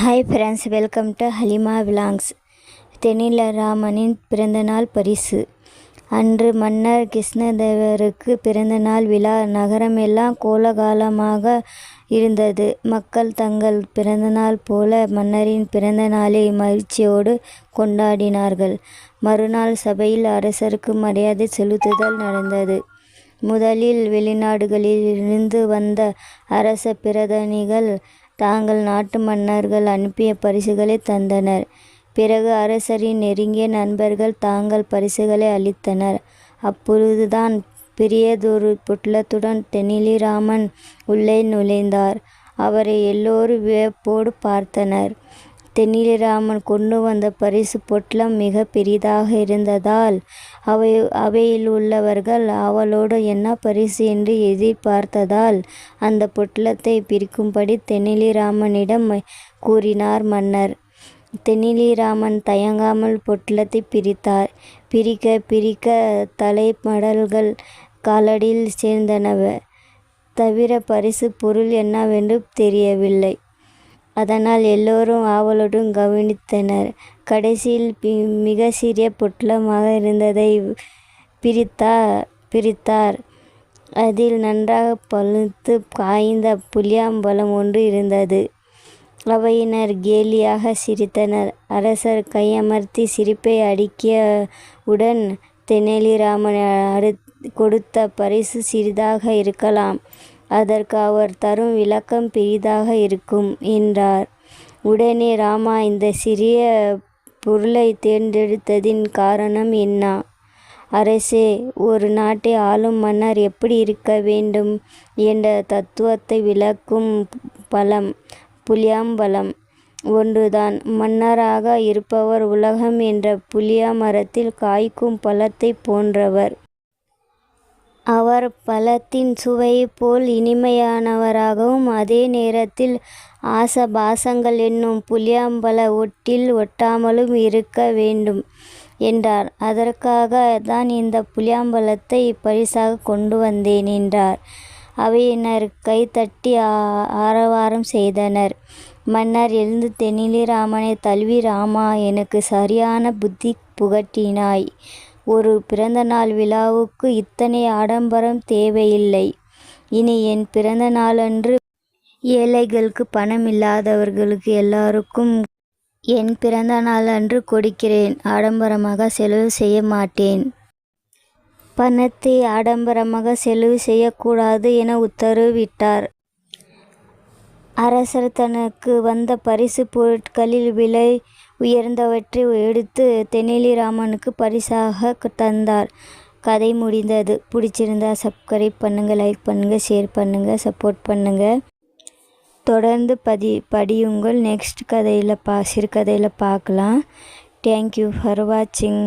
Hi friends welcome to Halima vlogs தெனிலராமனின் பிறந்தநாள் பரிசு. அன்று மன்னர் கிருஷ்ணதேவருக்கு பிறந்தநாள் விழா. நகரமெல்லாம் கோலகாலமாக இருந்தது. மக்கள் தங்கள் பிறந்தநாள் போல மன்னரின் பிறந்த நாளை மகிழ்ச்சியோடு கொண்டாடினார்கள். மறுநாள் சபையில் அரசருக்கு மரியாதை செலுத்துதல் நடந்தது. முதலில் வெளிநாடுகளில் இருந்து வந்த அரச பிரதிநிதிகள் தாங்கள் நாட்டு மன்னர்கள் அனுப்பிய பரிசுகளை தந்தனர். பிறகு அரசரின் நெருங்கிய நண்பர்கள் தாங்கள் பரிசுகளை அளித்தனர். அப்பொழுதுதான் பெரியதொரு புட்லத்துடன் தெனிலிராமன் உள்ளே நுழைந்தார். அவரை எல்லோரும் வியப்போடு பார்த்தனர். தென்னிலிராமன் கொண்டு வந்த பரிசு பொட்டலம் மிக பெரிதாக இருந்ததால் அவை அவையில் உள்ளவர்கள் அவளோடு என்ன பரிசு என்று எதிர்பார்த்ததால் அந்த பொட்டலத்தை பிரிக்கும்படி தென்னிலிராமனிடம் கூறினார் மன்னர். தென்னிலிராமன் தயங்காமல் பொட்டலத்தை பிரித்தார். பிரிக்க பிரிக்க தலைமடல்கள் காலடியில் சேர்ந்தனவ. தவிர பரிசு பொருள் என்னவென்று தெரியவில்லை. அதனால் எல்லோரும் ஆவலுடன் கவனித்தனர். கடைசியில் மிக சிறிய பொட்டலமாக இருந்ததை பிரித்தா பிரித்தார். அதில் நன்றாக பழுத்து காய்ந்த புளியாம்பழம் ஒன்று இருந்தது. அவையினர் கேலியாக சிரித்தனர். அரசர் கையமர்த்தி சிரிப்பை அடக்கியவுடன் தென்னலிராமன் அடு கொடுத்த பரிசு சிறிதாக இருக்கலாம். அதற்கு அவர் தரும் விளக்கம் பெரிதாக இருக்கும் என்றார். உடனே ராமா இந்த சிறிய பொருளை தேர்ந்தெடுத்ததின் காரணம் என்ன? அரசே ஒரு நாட்டை ஆளும் மன்னர் எப்படி இருக்க வேண்டும் என்ற தத்துவத்தை விளக்கும் பலம் புளியாம்பலம். ஒன்றுதான் மன்னராக இருப்பவர் உலகம் என்ற புளியா மரத்தில் காய்க்கும் பழத்தை போன்றவர். அவர் பழத்தின் சுவையைப் போல் இனிமையானவராகவும் அதே நேரத்தில் ஆசபாசங்கள் என்னும் புளியாம்பழ ஒட்டில் ஒட்டாமலும் இருக்க வேண்டும் என்றார். அதற்காக தான் இந்த புளியாம்பழத்தை பரிசாக கொண்டு வந்தேன் என்றார். அவையினர் கைத்தட்டி ஆரவாரம் செய்தனர். மன்னர் எழுந்து தென்னிலிராமனை தழுவி ராமா எனக்கு சரியான புத்தி புகட்டினாய். ஒரு பிறந்தநாள் விழாவுக்கு இத்தனை ஆடம்பரம் தேவையில்லை. இனி என் பிறந்த நாளன்று ஏழைகளுக்கு பணம் இல்லாதவர்களுக்கு எல்லாருக்கும் என் பிறந்த நாள் அன்று கொடுக்கிறேன். ஆடம்பரமாக செலவு செய்ய மாட்டேன். பணத்தை ஆடம்பரமாக செலவு செய்யக்கூடாது என உத்தரவிட்டார். அரசர் தனக்கு வந்த பரிசு பொருட்களில் விலை உயர்ந்தவற்றை எடுத்து தென்னிலிராமனுக்கு பரிசாக தந்தார். கதை முடிந்தது. பிடிச்சிருந்தா சப்ஸ்கிரைப் பண்ணுங்கள் லைக் பண்ணுங்கள் ஷேர் பண்ணுங்கள் சப்போர்ட் பண்ணுங்கள் தொடர்ந்து பதி படியுங்கள். நெக்ஸ்ட் கதையில் பா சிறுகதையில் பார்க்கலாம். தேங்க்யூ ஃபார் வாட்சிங்